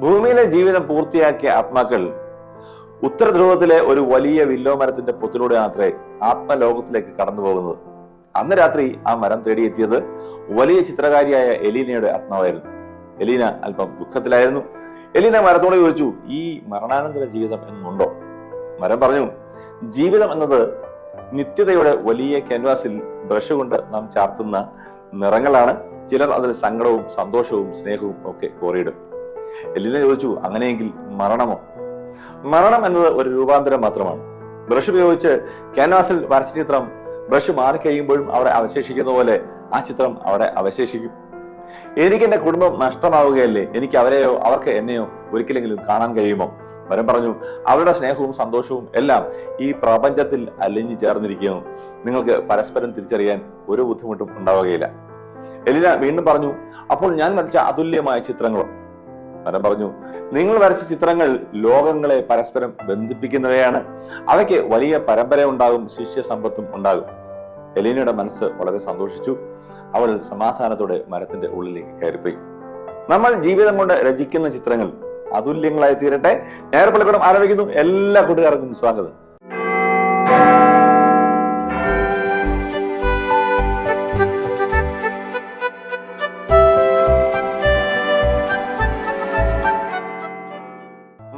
ഭൂമിയിലെ ജീവിതം പൂർത്തിയാക്കിയ ആത്മാക്കൾ ഉത്തരധ്രുവത്തിലെ ഒരു വലിയ വില്ലോ മരത്തിന്റെ പൊത്തിലൂടെ മാത്രമേ ആത്മലോകത്തിലേക്ക് കടന്നു പോകുന്നത്. അന്ന് രാത്രി ആ മരം തേടിയെത്തിയത് വലിയ ചിത്രകാരിയായ എലീനയുടെ ആത്മാവായിരുന്നു. എലീന അല്പം ദുഃഖത്തിലായിരുന്നു. എലീന മരത്തോട് ചോദിച്ചു ഈ മരണാനന്തര ജീവിതം എന്നുണ്ടോ മരം പറഞ്ഞു. ജീവിതം എന്നത് നിത്യതയുടെ വലിയ ക്യാൻവാസിൽ ബ്രഷ് കൊണ്ട് നാം ചാർത്തുന്ന നിറങ്ങളാണ്. ചിലർ അതിൽ സങ്കടവും സന്തോഷവും സ്നേഹവും ഒക്കെ കോറിയിടും എല്ലിനെ ചോദിച്ചു അങ്ങനെയെങ്കിൽ മരണമോ? മരണം എന്നത് ഒരു രൂപാന്തരം മാത്രമാണ്. ബ്രഷ് ഉപയോഗിച്ച് ക്യാൻവാസിൽ വരച്ച ചിത്രം ബ്രഷ് മാറിക്കഴിയുമ്പോഴും അവരെ അവശേഷിക്കുന്ന പോലെ ആ ചിത്രം അവരെ അവശേഷിക്കും. എനിക്ക് എന്റെ കുടുംബം നഷ്ടമാവുകയല്ലേ? എനിക്ക് അവരെയോ അവർക്ക് എന്നെയോ ഒരിക്കലെങ്കിലും കാണാൻ കഴിയുമോ? വരം പറഞ്ഞു അവരുടെ സ്നേഹവും സന്തോഷവും എല്ലാം ഈ പ്രപഞ്ചത്തിൽ അലിഞ്ഞു ചേർന്നിരിക്കുന്നു. നിങ്ങൾക്ക് പരസ്പരം തിരിച്ചറിയാൻ ഒരു ബുദ്ധിമുട്ടും ഉണ്ടാവുകയില്ല. എലിന വീണ്ടും പറഞ്ഞു അപ്പോൾ ഞാൻ വരച്ച അതുല്യമായ ചിത്രങ്ങളോ. വരം പറഞ്ഞു നിങ്ങൾ വരച്ച ചിത്രങ്ങൾ ലോകങ്ങളെ പരസ്പരം ബന്ധിപ്പിക്കുന്നവയാണ്. അവയ്ക്ക് വലിയ പരമ്പര ഉണ്ടാകും ശിഷ്യ സമ്പത്തും ഉണ്ടാകും. എലീനയുടെ മനസ്സ് വളരെ സന്തോഷിച്ചു. അവൾ സമാധാനത്തോടെ മരത്തിന്റെ ഉള്ളിലേക്ക് കയറിപ്പോയി. നമ്മൾ ജീവിതം കൊണ്ട് രചിക്കുന്ന ചിത്രങ്ങൾ അതുല്യങ്ങളായി തീരട്ടെ. നേരപ്പള്ളിപ്പുറം ആരംഭിക്കുന്നു. എല്ലാ കൂട്ടുകാർക്കും സ്വാഗതം.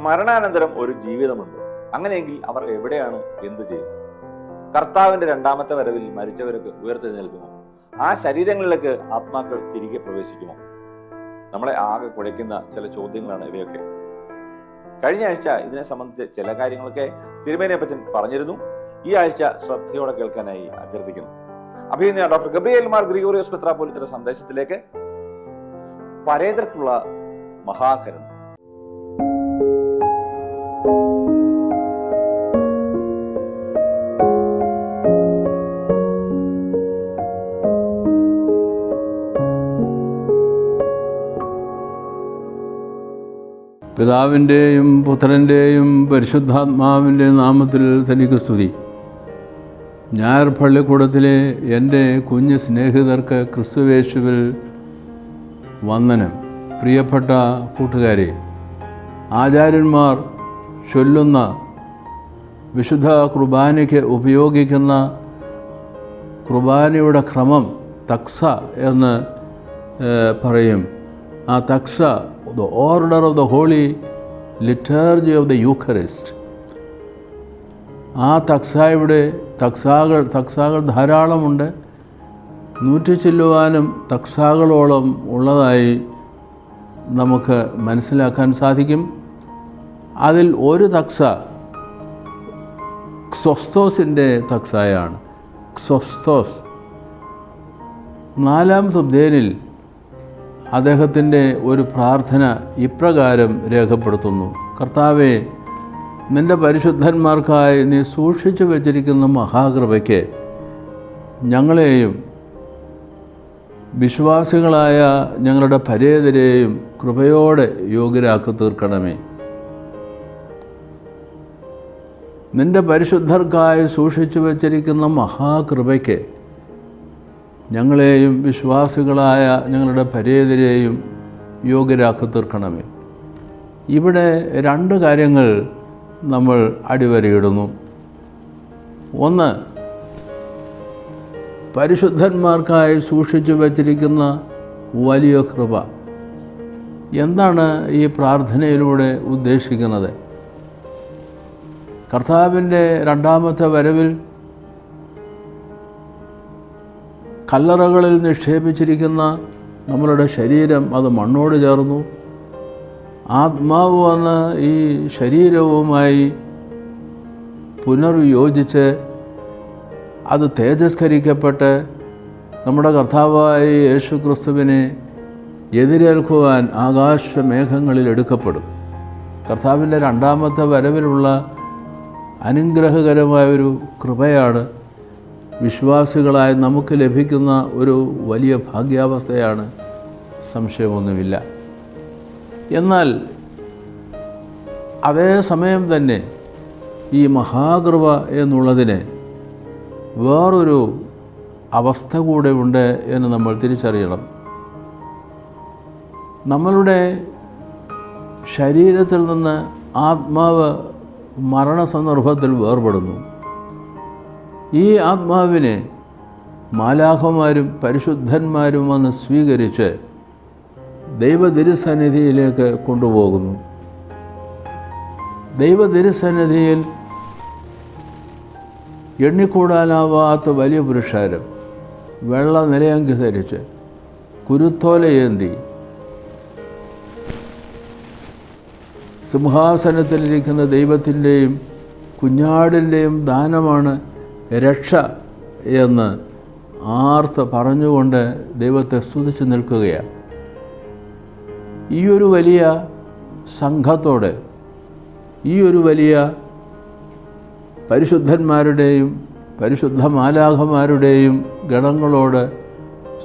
മരണാനന്തരം ഒരു ജീവിതമുണ്ട്. അങ്ങനെയെങ്കിൽ അവർ എവിടെയാണ് എന്ത് ചെയ്യും കർത്താവിന്റെ രണ്ടാമത്തെ വരവിൽ മരിച്ചവർക്ക് ഉയർത്തെഴുന്നേൽക്കുമോ? ആ ശരീരങ്ങളിലേക്ക് ആത്മാക്കൾ തിരികെ പ്രവേശിക്കുമോ? നമ്മളെ ആകെ കുഴയ്ക്കുന്ന ചില ചോദ്യങ്ങളാണ് ഇവയൊക്കെ. കഴിഞ്ഞ ആഴ്ച ഇതിനെ സംബന്ധിച്ച് ചില കാര്യങ്ങളൊക്കെ തിരുമേനിയപ്പച്ചൻ പറഞ്ഞിരുന്നു. ഈ ആഴ്ച ശ്രദ്ധയോടെ കേൾക്കാനായി അഭ്യർത്ഥിക്കുന്നു. അഭിനന്ദന ഡോക്ടർ ഗബ്രിയേൽ മാർ ഗ്രിഗോറിയോസ് മെത്രാപോലിത്തിന്റെ സന്ദേശത്തിലേക്ക്. പരേതർക്കുള്ള മഹാകരണം. പിതാവിന്റെയും പുത്രന്റെയും പരിശുദ്ധാത്മാവിന്റെ നാമത്തിൽ തനിക്ക് സ്തുതി. ഞായർ പള്ളിക്കൂടത്തിലെ എന്റെ കുഞ്ഞ് സ്നേഹിതർക്ക് ക്രിസ്തുവേശുവിൽ വന്ദനം. പ്രിയപ്പെട്ട കൂട്ടുകാരെ ആചാര്യന്മാർ ചൊല്ലുന്ന വിശുദ്ധ കുർബാനയ്ക്ക് ഉപയോഗിക്കുന്ന കുർബാനയുടെ ക്രമം തക്സ എന്ന് പറയും. ആ തക്സ the order of the holy liturgy of the eucharist ആ തക്സായുടെ തക്സാകൾ തക്സാകൾ ധാരാളമുണ്ട്. നൂറ്റി ചെല്ലുവാനും തക്സാകളോളം ഉള്ളതായി നമുക്ക് മനസ്സിലാക്കാൻ സാധിക്കും. അതിൽ ഒരു തക്സ ക്സൊസ്തോസിന്റെ തക്സായാണ്. ക്സൊസ്തോസ്. നാലാം സുബ്ദേനിൽ അദ്ദേഹത്തിന്റെ ഒരു പ്രാർത്ഥന ഇപ്രകാരം രേഖപ്പെടുത്തുന്നു. കർത്താവെ നിന്റെ പരിശുദ്ധന്മാർക്കായി നീ സൂക്ഷിച്ചു വച്ചിരിക്കുന്ന മഹാകൃപയ്ക്ക് ഞങ്ങളെയും വിശ്വാസികളായ ഞങ്ങളുടെ പരേതരെയും കൃപയോടെ യോഗ്യരാക്കി തീർക്കണമേ. നിന്റെ പരിശുദ്ധർക്കായി സൂക്ഷിച്ചു വച്ചിരിക്കുന്ന മഹാകൃപയ്ക്ക് ഞങ്ങളെയും വിശ്വാസികളായ ഞങ്ങളുടെ പരേതരെയും യോഗ്യരാക്കി തീർക്കണമേ. ഇവിടെ രണ്ട് കാര്യങ്ങൾ നമ്മൾ അടിവരയിടുന്നു. ഒന്ന് പരിശുദ്ധന്മാർക്കായി സൂക്ഷിച്ചു വച്ചിരിക്കുന്ന വലിയ കൃപ. എന്താണ് ഈ പ്രാർത്ഥനയിലൂടെ ഉദ്ദേശിക്കുന്നത്? കർത്താവിന്റെ രണ്ടാമത്തെ വരവിൽ കല്ലറകളിൽ നിക്ഷേപിച്ചിരിക്കുന്ന നമ്മളുടെ ശരീരം അത് മണ്ണോട് ചേർന്നു. ആത്മാവ് വന്ന് ഈ ശരീരവുമായി പുനർയോജിച്ച് അത് തേജസ്കരിക്കപ്പെട്ട് നമ്മുടെ കർത്താവായ യേശു ക്രിസ്തുവിനെ എതിരേൽക്കുവാൻ ആകാശമേഘങ്ങളിൽ എടുക്കപ്പെടും. കർത്താവിന്റെ രണ്ടാമത്തെ വരവിലുള്ള അനുഗ്രഹകരമായ ഒരു കൃപയാണ് വിശ്വാസികളായി നമുക്ക് ലഭിക്കുന്ന ഒരു വലിയ ഭാഗ്യാവസ്ഥയാണ് സംശയമൊന്നുമില്ല. എന്നാൽ അതേ സമയം തന്നെ ഈ മഹാകൃപ എന്നുള്ളതിന് വേറൊരു അവസ്ഥ കൂടെ ഉണ്ട് എന്ന് നമ്മൾ തിരിച്ചറിയണം. നമ്മളുടെ ശരീരത്തിൽ നിന്ന് ആത്മാവ് മരണസന്ദർഭത്തിൽ വേർപെടുന്നു. ഈ ആത്മാവിനെ മാലാഹമാരും പരിശുദ്ധന്മാരും വന്ന് സ്വീകരിച്ച് ദൈവതിരുസന്നിധിയിലേക്ക് കൊണ്ടുപോകുന്നു. ദൈവതിരുസന്നിധിയിൽ എണ്ണിക്കൂടാനാവാത്ത വലിയ പുരുഷാരം വെള്ള നിലയങ്കി ധരിച്ച് കുരുത്തോലയേന്തി സിംഹാസനത്തിലിരിക്കുന്ന ദൈവത്തിന്റെയും കുഞ്ഞാടിന്റെയും ദാനമാണ് രക്ഷ എന്ന് ആർത്ത് പറഞ്ഞുകൊണ്ട് ദൈവത്തെ സ്തുതിച്ച് നിൽക്കുകയാണ്. ഈ ഒരു വലിയ സംഘത്തോടെ ഈ ഒരു വലിയ പരിശുദ്ധന്മാരുടെയും പരിശുദ്ധ മാലാഖമാരുടെയും ഗണങ്ങളോട്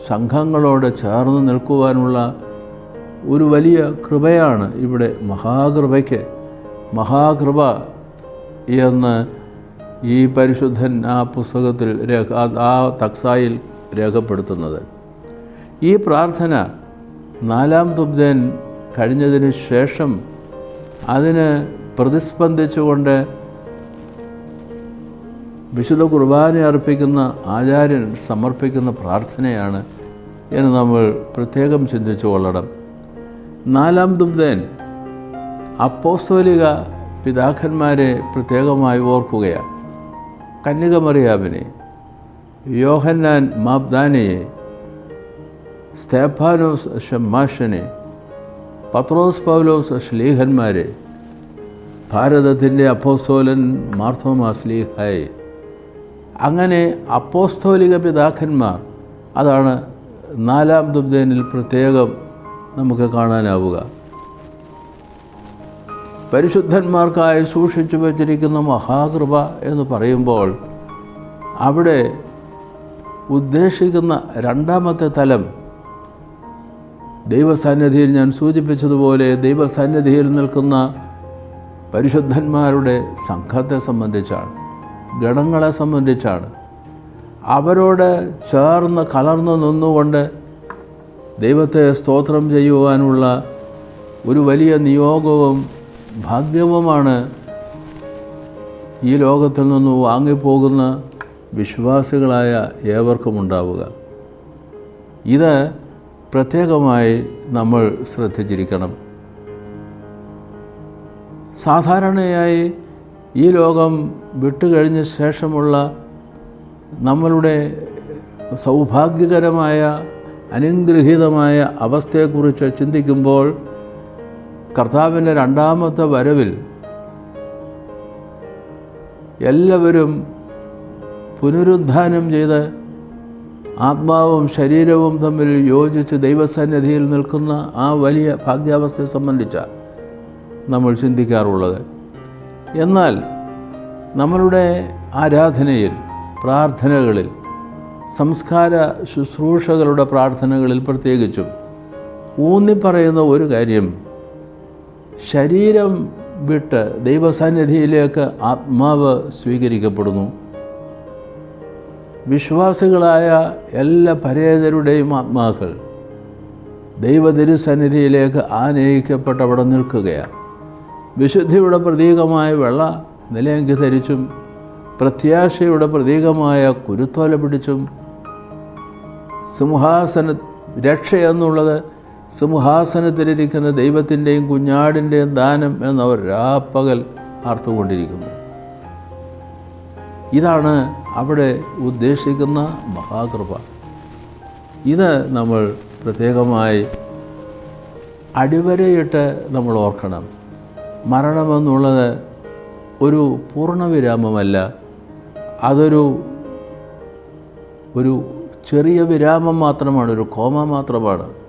സംഘങ്ങളോട് ചേർന്ന് നിൽക്കുവാനുള്ള ഒരു വലിയ കൃപയാണ് ഇവിടെ മഹാകൃപയ്ക്ക് മഹാകൃപ എന്ന് ഈ പരിശുദ്ധൻ ആ പുസ്തകത്തിൽ രേഖ ആ- തക്സായിൽ രേഖപ്പെടുത്തുന്നത്. ഈ പ്രാർത്ഥന നാലാം തുബ്ദൻ കഴിഞ്ഞതിന് ശേഷം അതിന് പ്രതിസ്പന്ദിച്ചുകൊണ്ട് വിശുദ്ധ കുർബാന അർപ്പിക്കുന്ന ആചാര്യൻ സമർപ്പിക്കുന്ന പ്രാർത്ഥനയാണ് എന്ന് നമ്മൾ പ്രത്യേകം ചിന്തിച്ചു കൊള്ളണം. നാലാം ദുബ്ദൻ അപ്പോസ്തോലിക പിതാക്കന്മാരെ പ്രത്യേകമായി ഓർക്കുകയാണ്. കന്യകമറിയാമിനെ യോഹന്നാൻ മാബ്ദാനയെ സ്തേഫാനോസ് ഷമ്മാഷനെ പത്രോസ് പൗലോസ് ശ്ലീഹന്മാരെ ഭാരതത്തിന്റെ അപ്പോസ്തോലൻ മാർത്തോമാ ശ്ലീഹായെ. അങ്ങനെ അപ്പോസ്തോലിക പിതാക്കന്മാർ അതാണ് നാലാം ദുബ്ദേനിൽ പ്രത്യേകം നമുക്ക് കാണാനാവുക. പരിശുദ്ധന്മാർക്കായി സൂക്ഷിച്ചു വച്ചിരിക്കുന്ന മഹാകൃപ എന്ന് പറയുമ്പോൾ അവിടെ ഉദ്ദേശിക്കുന്ന രണ്ടാമത്തെ തലം ദൈവസന്നിധിയിൽ ഞാൻ സൂചിപ്പിച്ചതുപോലെ ദൈവസന്നിധിയിൽ നിൽക്കുന്ന പരിശുദ്ധന്മാരുടെ സംഘത്തെ സംബന്ധിച്ചാണ് ഗണങ്ങളെ സംബന്ധിച്ചാണ്. അവരോട് ചേർന്ന് കലർന്നു നിന്നുകൊണ്ട് ദൈവത്തെ സ്തോത്രം ചെയ്യുവാനുള്ള ഒരു വലിയ നിയോഗവും ഭാഗ്യവുമാണ് ഈ ലോകത്തിൽ നിന്ന് വാങ്ങിപ്പോകുന്ന വിശ്വാസികളായ ഏവർക്കും ഉണ്ടാവുക ഇത് പ്രത്യേകമായി നമ്മൾ ശ്രദ്ധിച്ചിരിക്കണം. സാധാരണയായി ഈ ലോകം വിട്ടുകഴിഞ്ഞ ശേഷമുള്ള നമ്മളുടെ സൗഭാഗ്യകരമായ അനുഗ്രഹീതമായ അവസ്ഥയെക്കുറിച്ച് ചിന്തിക്കുമ്പോൾ കർത്താവിന്റെ രണ്ടാമത്തെ വരവിൽ എല്ലാവരും പുനരുദ്ധാനം ചെയ്ത് ആത്മാവും ശരീരവും തമ്മിൽ യോജിച്ച് ദൈവസന്നിധിയിൽ നിൽക്കുന്ന ആ വലിയ ഭാഗ്യാവസ്ഥയെ സംബന്ധിച്ച നമ്മൾ ചിന്തിക്കാറുള്ളത്. എന്നാൽ നമ്മളുടെ ആരാധനയിൽ പ്രാർത്ഥനകളിൽ സംസ്കാര ശുശ്രൂഷകളുടെ പ്രാർത്ഥനകളിൽ പ്രത്യേകിച്ചും ഊന്നിപ്പറയുന്ന ഒരു കാര്യം ശരീരം വിട്ട് ദൈവസാന്നിധിയിലേക്ക് ആത്മാവ് സ്വീകരിക്കപ്പെടുന്നു. വിശ്വാസികളായ എല്ലാ പരേതരുടെയും ആത്മാക്കൾ ദൈവതിരുസന്നിധിയിലേക്ക് ആനയിക്കപ്പെട്ടവിടെ നിൽക്കുകയാണ്. വിശുദ്ധിയുടെ പ്രതീകമായ വെള്ള നിലയങ്കി ധരിച്ചും പ്രത്യാശയുടെ പ്രതീകമായ കുരുത്തോല പിടിച്ചും സിംഹാസന രക്ഷ എന്നുള്ളത് സിംഹാസനത്തിലിരിക്കുന്ന ദൈവത്തിന്റെയും കുഞ്ഞാടിന്റെയും ദാനം എന്നവർ രാപ്പകൽ ആർത്തുകൊണ്ടിരിക്കുന്നു ഇതാണ് അവിടെ ഉദ്ദേശിക്കുന്ന മഹാകൃപ. ഇത് നമ്മൾ പ്രത്യേകമായി അടിവരയിട്ട് നമ്മൾ ഓർക്കണം. മരണമെന്നുള്ളത് ഒരു പൂർണവിരാമമല്ല. അതൊരു ഒരു ചെറിയ വിരാമം മാത്രമാണ് ഒരു കോമ മാത്രമാണ്.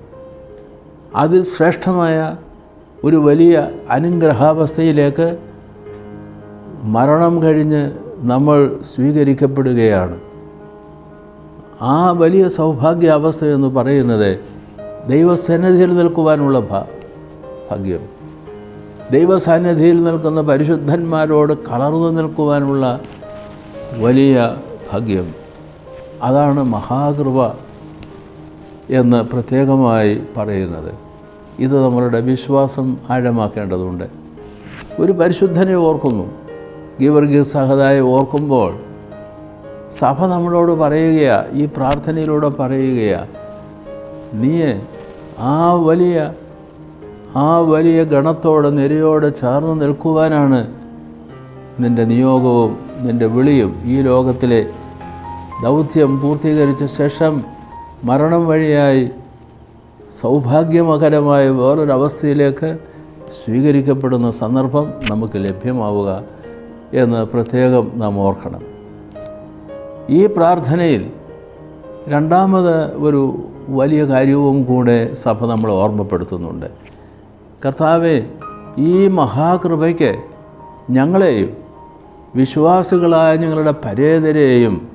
അതിൽ ശ്രേഷ്ഠമായ ഒരു വലിയ അനുഗ്രഹാവസ്ഥയിലേക്ക് മരണം കഴിഞ്ഞ് നമ്മൾ സ്വീകരിക്കപ്പെടുകയാണ്. ആ വലിയ സൗഭാഗ്യാവസ്ഥ എന്ന് പറയുന്നത് ദൈവസന്നിധിയിൽ നിൽക്കുവാനുള്ള ഭാഗ്യം. ദൈവസാന്നിധിയിൽ നിൽക്കുന്ന പരിശുദ്ധന്മാരോട് കലർന്നു നിൽക്കുവാനുള്ള വലിയ ഭാഗ്യം. അതാണ് മഹാകൃപ. എന്ന് പ്രത്യേകമായി പറയുന്നത്. ഇത് നമ്മളുടെ വിശ്വാസം ആഴമാക്കേണ്ടതുണ്ട്. ഒരു പരിശുദ്ധനെ ഓർക്കുന്നു. ഗീവർഗീസ് സഹതായി ഓർക്കുമ്പോൾ സഭ നമ്മളോട് പറയുകയാ ഈ പ്രാർത്ഥനയിലൂടെ പറയുകയാ നീ ആ വലിയ ആ വലിയ ഗണത്തോടെ നിരയോടെ ചേർന്ന് നിൽക്കുവാനാണ് നിന്റെ നിയോഗവും നിന്റെ വിളിയും ഈ ലോകത്തിലെ ദൗത്യം പൂർത്തീകരിച്ച ശേഷം മരണം വഴിയായി സൗഭാഗ്യമകരമായ വേറൊരവസ്ഥയിലേക്ക് സ്വീകരിക്കപ്പെടുന്ന സന്ദർഭം നമുക്ക് ലഭ്യമാവുക എന്ന് പ്രത്യേകം നാം ഓർക്കണം. ഈ പ്രാർത്ഥനയിൽ രണ്ടാമത് ഒരു വലിയ കാര്യവും കൂടെ സഭ നമ്മൾ ഓർമ്മപ്പെടുത്തുന്നുണ്ട്. കർത്താവെ ഈ മഹാകൃപയ്ക്ക് ഞങ്ങളെയും വിശ്വാസികളായ ഞങ്ങളുടെ പരേതരെയും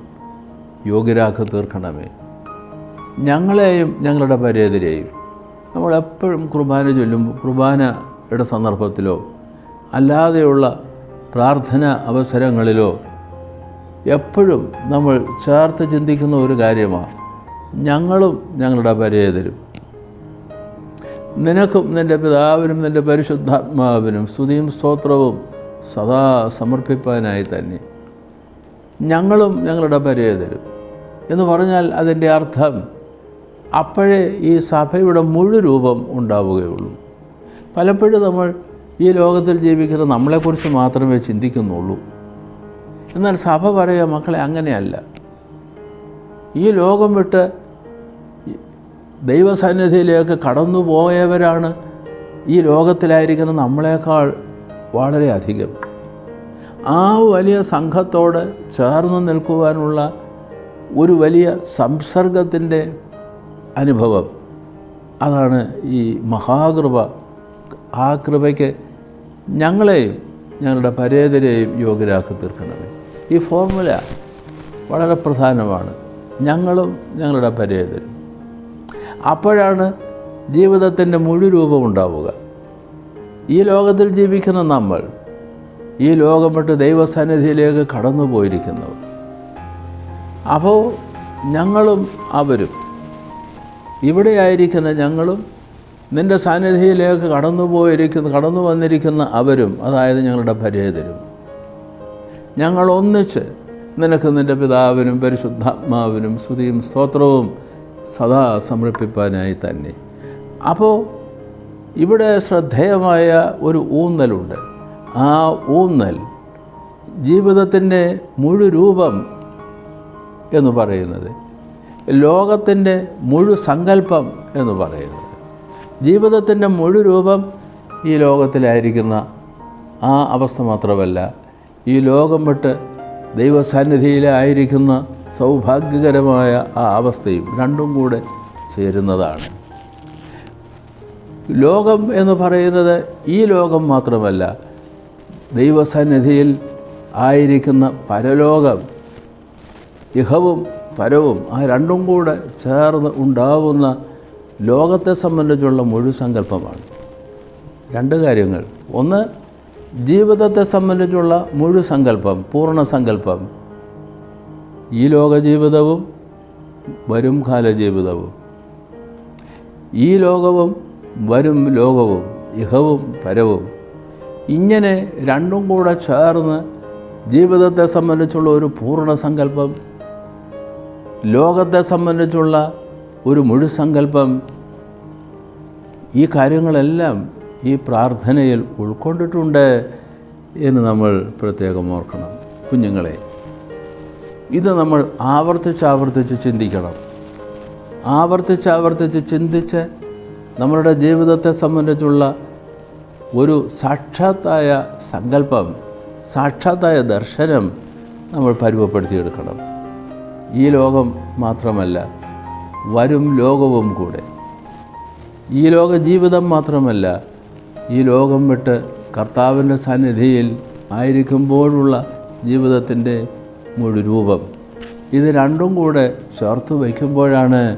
യോഗ്യരാക്കി തീർക്കണമേ. ഞങ്ങളെയും ഞങ്ങളുടെ പരേതരെയും നമ്മളെപ്പോഴും കുർബാന ചൊല്ലുമ്പോൾ കുർബാനയുടെ സന്ദർഭത്തിലോ അല്ലാതെയുള്ള പ്രാർത്ഥന അവസരങ്ങളിലോ എപ്പോഴും നമ്മൾ ചേർത്ത് ചിന്തിക്കുന്ന ഒരു കാര്യമാണ് ഞങ്ങളും ഞങ്ങളുടെ പരേതരും. നിനക്കും നിന്റെ പിതാവിനും നിന്റെ പരിശുദ്ധാത്മാവിനും സ്തുതിയും സ്തോത്രവും സദാ സമർപ്പിപ്പാനായി തന്നെ. ഞങ്ങളും ഞങ്ങളുടെ പരേതരും. എന്ന് പറഞ്ഞാൽ അതിന്റെ അർത്ഥം അപ്പോഴേ ഈ സഭയുടെ മുഴുരൂപം ഉണ്ടാവുകയുള്ളൂ. പലപ്പോഴും നമ്മൾ ഈ ലോകത്തിൽ ജീവിക്കുന്ന നമ്മളെക്കുറിച്ച് മാത്രമേ ചിന്തിക്കുന്നുള്ളൂ. എന്നാൽ സഭ പറയുക മക്കളെ അങ്ങനെയല്ല. ഈ ലോകം വിട്ട് ദൈവസന്നിധിയിലേക്ക് കടന്നു പോയവരാണ് ഈ ലോകത്തിലായിരിക്കുന്ന നമ്മളെക്കാൾ വളരെയധികം ആ വലിയ സംഘത്തോട് ചേർന്ന് നിൽക്കുവാനുള്ള ഒരു വലിയ സംസർഗത്തിന്റെ അനുഭവം. അതാണ് ഈ മഹാകൃപ. ആ കൃപയ്ക്ക് ഞങ്ങളെയും ഞങ്ങളുടെ പരേതരെയും യോഗ്യരാക്കി തീർക്കണമേ ഈ ഫോർമുല വളരെ പ്രധാനമാണ്. ഞങ്ങളും ഞങ്ങളുടെ പരേതരും. അപ്പോഴാണ് ജീവിതത്തിന്റെ മുഴുരൂപം ഉണ്ടാവുക. ഈ ലോകത്തിൽ ജീവിക്കുന്ന നമ്മൾ ഈ ലോകം വിട്ട് ദൈവസന്നിധിയിലേക്ക് കടന്നു പോയിരിക്കുന്നവർ അപ്പോൾ ഞങ്ങളും അവരും ഇവിടെ ആയിരിക്കുന്ന ഞങ്ങളും നിന്റെ സാന്നിധിയിലേക്ക് കടന്നു പോയിരിക്കുന്ന കടന്നു വന്നിരിക്കുന്ന അവരും അതായത് ഞങ്ങളുടെ പരേതരും ഞങ്ങൾ ഒന്നിച്ച് നിനക്ക് നിന്റെ പിതാവിനും പരിശുദ്ധാത്മാവിനും സ്തുതിയും സ്തോത്രവും സദാ സമർപ്പിപ്പാനായി തന്നെ. അപ്പോൾ ഇവിടെ ശ്രദ്ധേയമായ ഒരു ഊന്നലുണ്ട്. ആ ഊന്നൽ ജീവിതത്തിന്റെ മുഴുരൂപം എന്ന് പറയുന്നത് ലോകത്തിന്റെ മുഴു സങ്കല്പം എന്ന് പറയുന്നത്. ജീവിതത്തിന്റെ മുഴു രൂപം ഈ ലോകത്തിലായിരിക്കുന്ന ആ അവസ്ഥ മാത്രമല്ല ഈ ലോകം വിട്ട് ദൈവസന്നിധിയിലായിരിക്കുന്ന സൗഭാഗ്യകരമായ ആ അവസ്ഥയും രണ്ടും കൂടെ ചേരുന്നതാണ്. ലോകം എന്ന് പറയുന്നത് ഈ ലോകം മാത്രമല്ല ദൈവസന്നിധിയിൽ ആയിരിക്കുന്ന പരലോകം ഇഹവും പരവും ആ രണ്ടും കൂടെ ചേർന്ന് ഉണ്ടാവുന്ന ലോകത്തെ സംബന്ധിച്ചുള്ള മുഴു സങ്കല്പമാണ്. രണ്ട് കാര്യങ്ങൾ. ഒന്ന് ജീവിതത്തെ സംബന്ധിച്ചുള്ള മുഴു സങ്കല്പം പൂർണ സങ്കല്പം. ഈ ലോക ജീവിതവും വരും കാല ജീവിതവും ഈ ലോകവും വരും ലോകവും ഇഹവും പരവും. ഇങ്ങനെ രണ്ടും കൂടെ ചേർന്ന് ജീവിതത്തെ സംബന്ധിച്ചുള്ള ഒരു പൂർണ സങ്കല്പം ലോകത്തെ സംബന്ധിച്ചുള്ള ഒരു മുഴുസങ്കല്പം ഈ കാര്യങ്ങളെല്ലാം ഈ പ്രാർത്ഥനയിൽ ഉൾക്കൊണ്ടിട്ടുണ്ട് എന്ന് നമ്മൾ പ്രത്യേകം ഓർക്കണം. കുഞ്ഞുങ്ങളെ ഇത് നമ്മൾ ആവർത്തിച്ചാവർത്തിച്ച് ആവർത്തിച്ച് ചിന്തിക്കണം. ആവർത്തിച്ചാവർത്തിച്ച് ആവർത്തിച്ച് ചിന്തിച്ച് നമ്മളുടെ ജീവിതത്തെ സംബന്ധിച്ചുള്ള ഒരു സാക്ഷാത്തായ സങ്കല്പം സാക്ഷാത്തായ ദർശനം നമ്മൾ പരുവപ്പെടുത്തിയെടുക്കണം ഈ ലോകം മാത്രമല്ല വരും ലോകവും കൂടെ. ഈ ലോക ജീവിതം മാത്രമല്ല ഈ ലോകം വിട്ട് കർത്താവിന്റെ സന്നിധിയിൽ ആയിരിക്കുമ്പോഴുള്ള ജീവിതത്തിന്റെ മുഴു രൂപം. ഇത് രണ്ടും കൂടെ ചേർത്ത് വയ്ക്കുമ്പോഴാണ്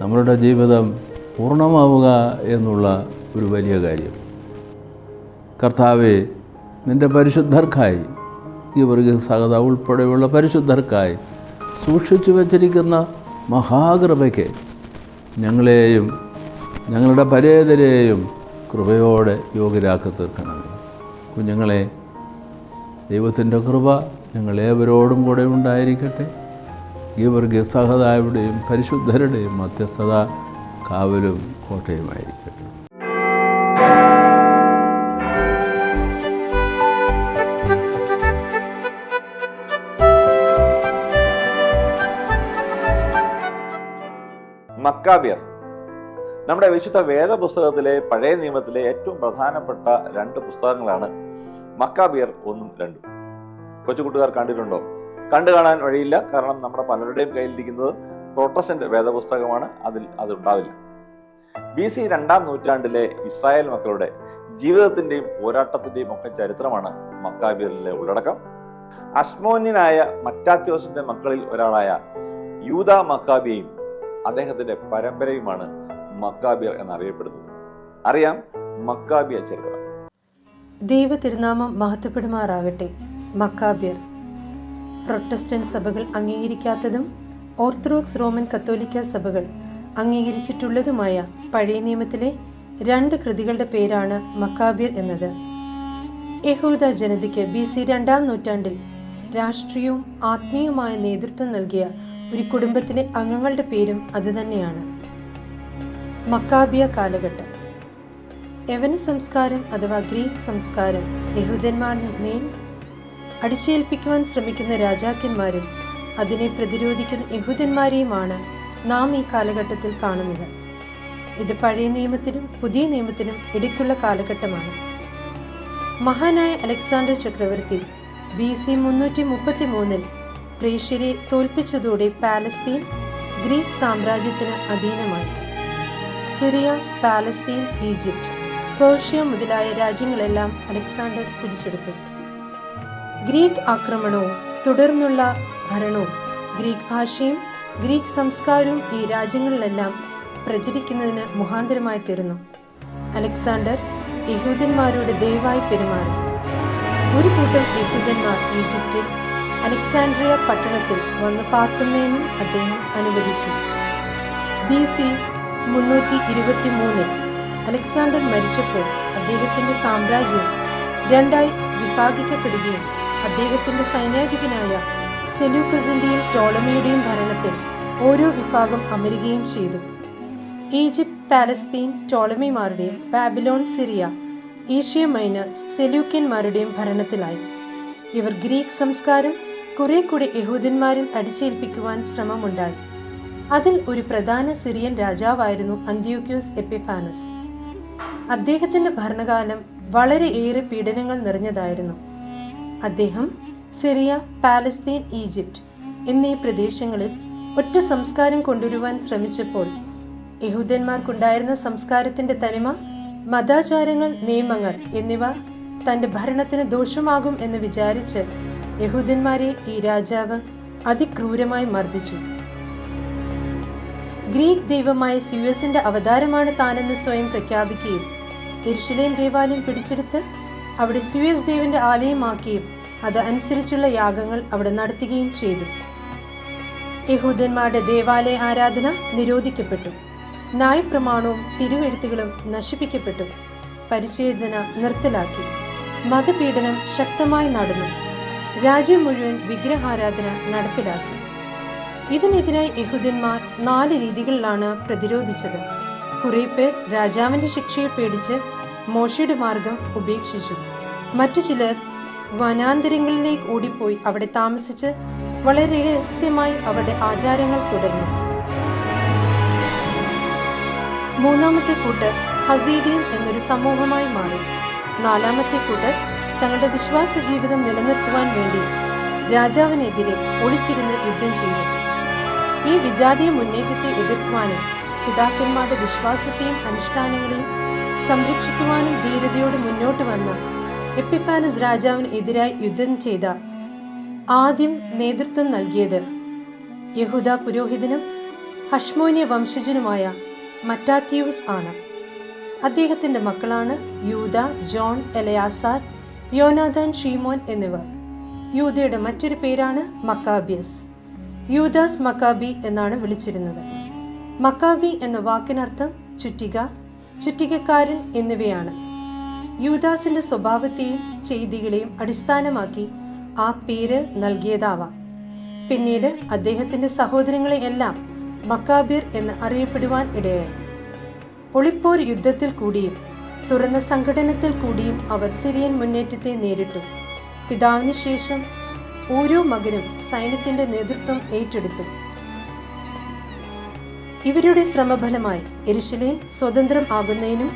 നമ്മളുടെ ജീവിതം പൂർണമാവുക എന്നുള്ള ഒരു വലിയ കാര്യം. കർത്താവെ നിന്റെ പരിശുദ്ധർക്കായി ഈ വർഗീയ സഹത ഉൾപ്പെടെയുള്ള പരിശുദ്ധർക്കായി സൂക്ഷിച്ചു വച്ചിരിക്കുന്ന മഹാകൃപയ്ക്ക് ഞങ്ങളെയും ഞങ്ങളുടെ പരേതരെയും കൃപയോടെ യോഗ്യരാക്കി തീർക്കണമേ. കുഞ്ഞുങ്ങളെ ദൈവത്തിന്റെ കൃപ ഞങ്ങളേവരോടും കൂടെ ഉണ്ടായിരിക്കട്ടെ. ഈ വർഗീയ സഹതായുടെയും പരിശുദ്ധരുടെയും മധ്യസ്ഥത കാവലും കോട്ടയുമായിരിക്കട്ടെ. മക്കാബിയർ നമ്മുടെ വിശുദ്ധ വേദ പുസ്തകത്തിലെ പഴയ നിയമത്തിലെ ഏറ്റവും പ്രധാനപ്പെട്ട രണ്ട് പുസ്തകങ്ങളാണ് മക്കാബിയർ ഒന്നും രണ്ടും. കൊച്ചുകുട്ടുകാർ കണ്ടിട്ടുണ്ടോ? കണ്ടു കാണാൻ വഴിയില്ല. കാരണം നമ്മുടെ പലരുടെയും കയ്യിലിരിക്കുന്നത് പ്രൊട്ടസ്റ്റന്റ് വേദപുസ്തകമാണ്. അതിൽ അതുണ്ടാവില്ല ബി സി രണ്ടാം നൂറ്റാണ്ടിലെ ഇസ്രായേൽ മക്കളുടെ ജീവിതത്തിന്റെയും പോരാട്ടത്തിന്റെയും ഒക്കെ ചരിത്രമാണ് മക്കാബിയറിലെ ഉള്ളടക്കം. അസ്മോന്യനായ മറ്റാത്യോസിന്റെ മക്കളിൽ ഒരാളായ യൂത മക്കാബിയും അദ്ദേഹത്തിന്റെ പരമ്പരയുമാണ് മക്കാബിയർ എന്നറിയപ്പെടുന്നത്. അറിയാം മക്കാബിയ ചരിത്രം. ദൈവ തിരുനാമം മഹത്വപ്പെടുമാറാകട്ടെ മക്കാബിയർ. പ്രൊട്ടസ്റ്റന്റ് സഭകൾ അംഗീകരിക്കാത്തതും ഓർത്തഡോക്സ് റോമൻ കത്തോലിക്ക സഭകൾ അംഗീകരിച്ചിട്ടുള്ളതുമായ പഴയ നിയമത്തിലെ രണ്ട് കൃതികളുടെ പേരാണ് മക്കാബിർ എന്നത്. യഹൂദ ജനതയ്ക്ക് ബി സി രണ്ടാം നൂറ്റാണ്ടിൽ രാഷ്ട്രീയവും ആത്മീയവുമായ നേതൃത്വം നൽകിയ ഒരു കുടുംബത്തിലെ അംഗങ്ങളുടെ പേരും അതുതന്നെയാണ് മക്കാബിയ കാലഘട്ടം. യവന സംസ്കാരം അഥവാ ഗ്രീക്ക് സംസ്കാരം യഹൂദന്മാരിന്മേൽ അടിച്ചേൽപ്പിക്കുവാൻ ശ്രമിക്കുന്ന രാജാക്കന്മാരും അതിനെ പ്രതിരോധിക്കുന്ന യഹൂദന്മാരെയുമാണ് നാം ഈ കാലഘട്ടത്തിൽ കാണുന്നത്. ഇത് പഴയ നിയമത്തിനും പുതിയ നിയമത്തിനും ഇടയ്ക്കുള്ള കാലഘട്ടമാണ്. മഹാനായ അലക്സാണ്ടർ ചക്രവർത്തി ബി സി മുന്നൂറ്റി മുപ്പത്തി മൂന്നിൽ പ്രേഷ്യരെ തോൽപ്പിച്ചതോടെ പാലസ്തീൻ ഗ്രീക്ക് സാമ്രാജ്യത്തിന് അധീനമായി. സിറിയ പാലസ്തീൻ ഈജിപ്റ്റ് പേർഷ്യ മുതലായ രാജ്യങ്ങളെല്ലാം അലക്സാണ്ടർ പിടിച്ചെടുത്തു. ഗ്രീക്ക് ആക്രമണവും തുടർന്നുള്ള ഭരണവും ഗ്രീക്ക് ഭാഷയും ഗ്രീക്ക് സംസ്കാരവും ഈ രാജ്യങ്ങളിലെല്ലാം പ്രചരിക്കുന്നതിന് മുഖാന്തരമായി തീർന്നു. അലക്സാണ്ടർ യഹൂദന്മാരോട് ദയവായി പെരുമാറി. ഒരു കൂട്ടം യഹൂദന്മാർ ഈജിപ്തിൽ അലക്സാൻഡ്രിയ പട്ടണത്തിൽ വന്ന് പാർക്കുന്നതിനും അദ്ദേഹം അനുവദിച്ചു. ബി സി മുന്നൂറ്റി ഇരുപത്തി മൂന്നിൽ അലക്സാണ്ടർ മരിച്ചപ്പോൾ അദ്ദേഹത്തിന്റെ സാമ്രാജ്യം രണ്ടായി വിഭാഗിക്കപ്പെടുകയും അദ്ദേഹത്തിന്റെ സൈന്യാധിപനായ സെലൂക്കസിന്റെയും ടോളമിയുടെയും ഭരണത്തിൽ ഓരോ വിഭാഗം അമരുകയും ചെയ്തു. ഈജിപ്ത് പാലസ്തീൻ ടോളമിമാരുടെയും ബാബിലോൺ സിറിയ ഏഷ്യ മൈനർ സെലൂക്യന്മാരുടെയും ഭരണത്തിലായി. ഇവർ ഗ്രീക്ക് സംസ്കാരം കുറെ കൂടി യഹൂദന്മാരിൽ അടിച്ചേൽപ്പിക്കുവാൻ ശ്രമമുണ്ടായി. അതിൽ ഒരു പ്രധാന സിറിയൻ രാജാവായിരുന്നു അന്ത്യോക്യൂസ് എപ്പിഫാനസ്. അദ്ദേഹത്തിന്റെ ഭരണകാലം വളരെ ഏറെ പീഡനങ്ങൾ നിറഞ്ഞതായിരുന്നു. അദ്ദേഹം സിറിയ പാലസ്തീൻ ഈജിപ്റ്റ് എന്നീ പ്രദേശങ്ങളിൽ ഒറ്റ സംസ്കാരം കൊണ്ടുവരുവാൻ ശ്രമിച്ചപ്പോൾ യഹൂദന്മാർക്കുണ്ടായിരുന്ന സംസ്കാരത്തിന്റെ തനിമ മതാചാരങ്ങൾ നിയമങ്ങൾ എന്നിവ തന്റെ ഭരണത്തിന് ദോഷമാകും എന്ന് വിചാരിച്ച് യഹൂദന്മാരെ ഈ രാജാവ് അതിക്രൂരമായി മർദ്ദിച്ചു. ഗ്രീക്ക് ദൈവമായ സ്യൂയസിന്റെ അവതാരമാണ് താനെന്ന് സ്വയം പ്രഖ്യാപിക്കുകയും എരുഷലേം ദേവാലയം പിടിച്ചെടുത്ത് അവിടെ സ്യൂയസ് ദേവിന്റെ ആലയമാക്കുകയും അത് അനുസരിച്ചുള്ള യാഗങ്ങൾ അവിടെ നടത്തുകയും ചെയ്തു. യഹൂദന്മാരുടെ ദേവാലയ ആരാധന നിരോധിക്കപ്പെട്ടു. നായപ്രമാണവും തിരുവെഴുത്തുകളും നശിപ്പിക്കപ്പെട്ടു. പരിച്ഛേദന നിർത്തലാക്കി. മതപീഡനം ശക്തമായി നടന്നു. രാജ്യം മുഴുവൻ വിഗ്രഹാരാധന നടപ്പിലാക്കി. ഇതിനെതിരായി യഹൂദന്മാർ നാല് രീതികളിലാണ് പ്രതിരോധിച്ചത്. കുറെ പേർ രാജാവിന്റെ ശിക്ഷയെ പേടിച്ച് മോശയുടെ മാർഗം ഉപേക്ഷിച്ചു. മറ്റു ചിലർ വനാന്തരങ്ങളിലേക്ക് ഓടിപ്പോയി അവിടെ താമസിച്ച് വളരെ രഹസ്യമായി അവരുടെ ആചാരങ്ങൾ തുടർന്നു. മൂന്നാമത്തെ കൂട്ടർ ഹസീദീൻ എന്നൊരു സമൂഹമായി മാറി. നാലാമത്തെ കൂട്ടർ തങ്ങളുടെ വിശ്വാസ ജീവിതം നിലനിർത്തുവാൻ വേണ്ടി രാജാവിനെതിരെ ഒളിച്ചിരുന്ന് യുദ്ധം ചെയ്തു. ഈ വിജാതീയ മുന്നേറ്റത്തെ എതിർക്കുവാനും പിതാക്കന്മാരുടെ വിശ്വാസത്തെയും അനുഷ്ഠാനങ്ങളെയും സംരക്ഷിക്കുവാനും ധീരതയോട് മുന്നോട്ട് വന്ന എപ്പിഫാനസ് രാജാവിന് എതിരായി യുദ്ധം ചെയ്ത ആദ്യം നേതൃത്വം നൽകിയത് യഹൂദ പുരോഹിതനും ഹഷ്മോനിയ വംശജനുമായ മറ്റാത്യൂസ് ആണ്. അദ്ദേഹത്തിന്റെ മക്കളാണ് യൂത ജോൺ എലയാസാർ യോനാഥാൻ ഷീമോൻ എന്നിവർ. യൂതയുടെ മറ്റൊരു പേരാണ് മക്കാബിയസ് യൂദാസ് മക്കാബി എന്നാണ് വിളിച്ചിരുന്നത്. മക്കാബി എന്ന വാക്കിനർത്ഥം ചുറ്റിക ചുറ്റികക്കാരൻ എന്നിവയാണ്. യൂദാസിന്റെ സ്വഭാവത്തെയും ചെയ്തികളെയും അടിസ്ഥാനമാക്കി ആ പേര് നൽകിയതാവാം. പിന്നീട് അദ്ദേഹത്തിന്റെ സഹോദരങ്ങളെ എല്ലാം മക്കാബിർ എന്ന് അറിയപ്പെടുവാൻ ഇടയായി. ഒളിപ്പോർ യുദ്ധത്തിൽ കൂടിയും തുറന്ന സംഘടനത്തിൽ കൂടിയും അവർ സിറിയൻ മുന്നേറ്റത്തെ നേരിട്ടു. പിതാവിന് ശേഷം ഓരോ മകനും സൈന്യത്തിന്റെ നേതൃത്വം ഏറ്റെടുത്തു. ഇവരുടെ ശ്രമഫലമായി എരുഷലേം സ്വതന്ത്രം ആകുന്നതിനും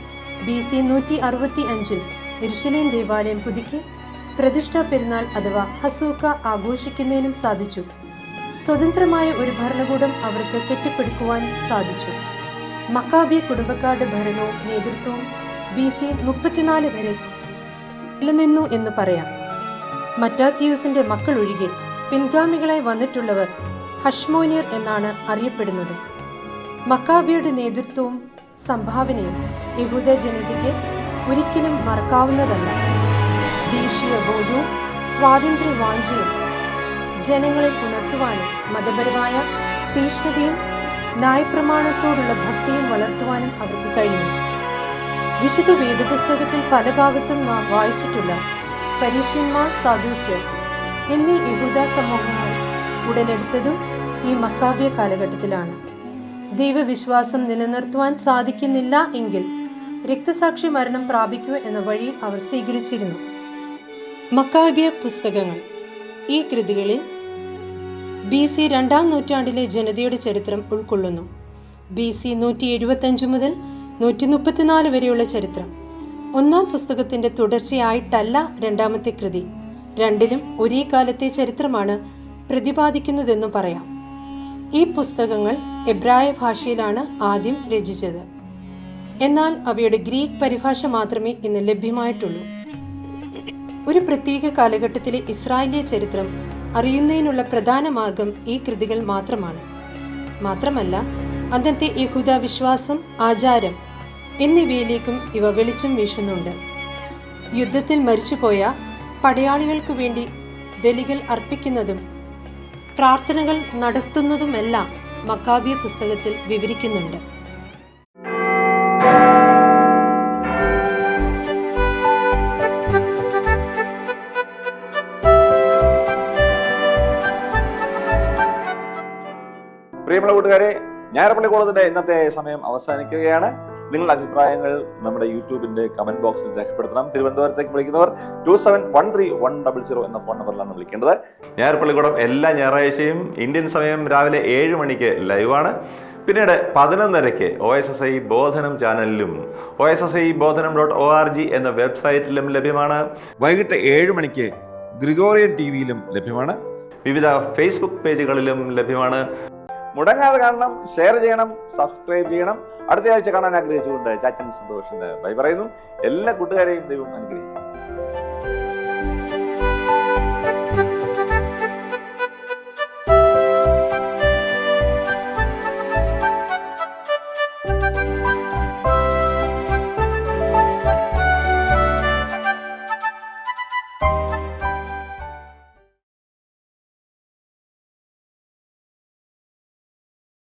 ബി സി നൂറ്റി അറുപത്തി അഞ്ചിൽ എരുഷലേം ദേവാലയം പുതുക്കി പ്രതിഷ്ഠാ പെരുന്നാൾ അഥവാ ഹസൂക്ക ആഘോഷിക്കുന്നതിനും സാധിച്ചു. സ്വതന്ത്രമായ ഒരു ഭരണകൂടം അവർക്ക് കെട്ടിപ്പടുക്കുവാൻ സാധിച്ചു. മക്കാബിയ കുടുംബക്കാരുടെ ഭരണവും നേതൃത്വവും ബി സി മുപ്പത്തിനാല് വരെ നിലനിന്നു എന്ന് പറയാം. മറ്റാത്യൂസിന്റെ മക്കൾ ഒഴികെ പിൻഗാമികളായി വന്നിട്ടുള്ളവർ ഹഷ്മോനിയർ എന്നാണ് അറിയപ്പെടുന്നത്. മക്കാബിയുടെ നേതൃത്വവും സംഭാവനയും യഹൂദ ജനതയ്ക്ക് ഒരിക്കലും മറക്കാവുന്നതല്ല. ദേശീയ ബോധവും സ്വാതന്ത്ര്യ വാഞ്ചയും ജനങ്ങളെ ഉണർത്തുവാനും മതപരമായ തീഷ്ണതയും ന്യായപ്രമാണത്തോടുള്ള ഭക്തിയും വളർത്തുവാനും അവർക്ക് കഴിഞ്ഞു. വിശുദ്ധ വേദപുസ്തകത്തിൽ പല ഭാഗത്തും നാം വായിച്ചിട്ടുള്ള പരീക്ഷന്മാർ സാധൂക്യർ എന്നീ യഹൂദ സമൂഹങ്ങൾ ഉടലെടുത്തതും ഈ മക്കാവ്യ കാലഘട്ടത്തിലാണ്. ദൈവവിശ്വാസം നിലനിർത്തുവാൻ സാധിക്കുന്നില്ല എങ്കിൽ രക്തസാക്ഷി മരണം പ്രാപിക്കുക എന്ന വഴി അവർ സ്വീകരിച്ചിരുന്നു. മക്കാബിയ പുസ്തകങ്ങൾ. ഈ കൃതികളിൽ ബി സി രണ്ടാം നൂറ്റാണ്ടിലെ ജനതയുടെ ചരിത്രം ഉൾക്കൊള്ളുന്നു. ബി സി നൂറ്റി എഴുപത്തി മുതൽ നൂറ്റി മുപ്പത്തിനാല് വരെയുള്ള ചരിത്രം. ഒന്നാം പുസ്തകത്തിന്റെ തുടർച്ചയായിട്ടല്ല രണ്ടാമത്തെ കൃതി. രണ്ടിലും ഒരേ കാലത്തെ ചരിത്രമാണ് പ്രതിപാദിക്കുന്നതെന്ന് പറയാം. ഈ പുസ്തകങ്ങൾ എബ്രായ ഭാഷയിലാണ് ആദ്യം രചിച്ചത്. എന്നാൽ അവയുടെ ഗ്രീക്ക് പരിഭാഷ മാത്രമേ ഇന്ന് ലഭ്യമായിട്ടുള്ളൂ. ഒരു പ്രത്യേക കാലഘട്ടത്തിലെ ഇസ്രായേലിയ ചരിത്രം അറിയുന്നതിനുള്ള പ്രധാന മാർഗം ഈ കൃതികൾ മാത്രമാണ്. മാത്രമല്ല അന്നത്തെ യഹൂദ വിശ്വാസം ആചാരം എന്നിവയിലേക്കും ഇവ വെളിച്ചം വീശുന്നുണ്ട്. യുദ്ധത്തിൽ മരിച്ചുപോയ പടയാളികൾക്ക് വേണ്ടി ബലികൾ അർപ്പിക്കുന്നതും പ്രാർത്ഥനകൾ നടത്തുന്നതുമെല്ലാം മക്കാബിയ പുസ്തകത്തിൽ വിവരിക്കുന്നുണ്ട്. പ്രിയമുള്ള കൂട്ടുകാരെ ഞായറപ്പള്ളി കോളേജിന്റെ ഇന്നത്തെ സമയം അവസാനിക്കുകയാണ്. നിങ്ങളുടെ അഭിപ്രായങ്ങൾ നമ്മുടെ യൂട്യൂബിന്റെ കമന്റ് ബോക്സിൽ രേഖപ്പെടുത്തണം. തിരുവനന്തപുരത്തേക്ക് വിളിക്കുന്നവർ two seven one three one double zero എന്ന ഫോൺ നമ്പറിലാണ് വിളിക്കേണ്ടത്. ഞായർപ്പള്ളിക്കൂടം എല്ലാ ഞായറാഴ്ചയും ഇന്ത്യൻ സമയം രാവിലെ ഏഴ് മണിക്ക് ലൈവാണ് പിന്നീട് പതിനൊന്നരയ്ക്ക് O S S I Bodhanam ചാനലിലും O S S I Bodhanam dot O R G എന്ന വെബ്സൈറ്റിലും ലഭ്യമാണ്. വൈകിട്ട് ഏഴ് മണിക്ക് ഗ്രിഗോറിയൻ ടി വിയിലും ലഭ്യമാണ്. വിവിധ ഫേസ്ബുക്ക് പേജുകളിലും ലഭ്യമാണ്. മുടങ്ങാതെ കാണണം ഷെയർ ചെയ്യണം സബ്സ്ക്രൈബ് ചെയ്യണം. അടുത്ത ആഴ്ച കാണാൻ ആഗ്രഹിച്ചുകൊണ്ട് ചാച്ചൻ സന്തോഷിന് ബൈ പറയുന്നു. എല്ലാ കൂട്ടുകാരെയും ദൈവം അനുഗ്രഹിക്കും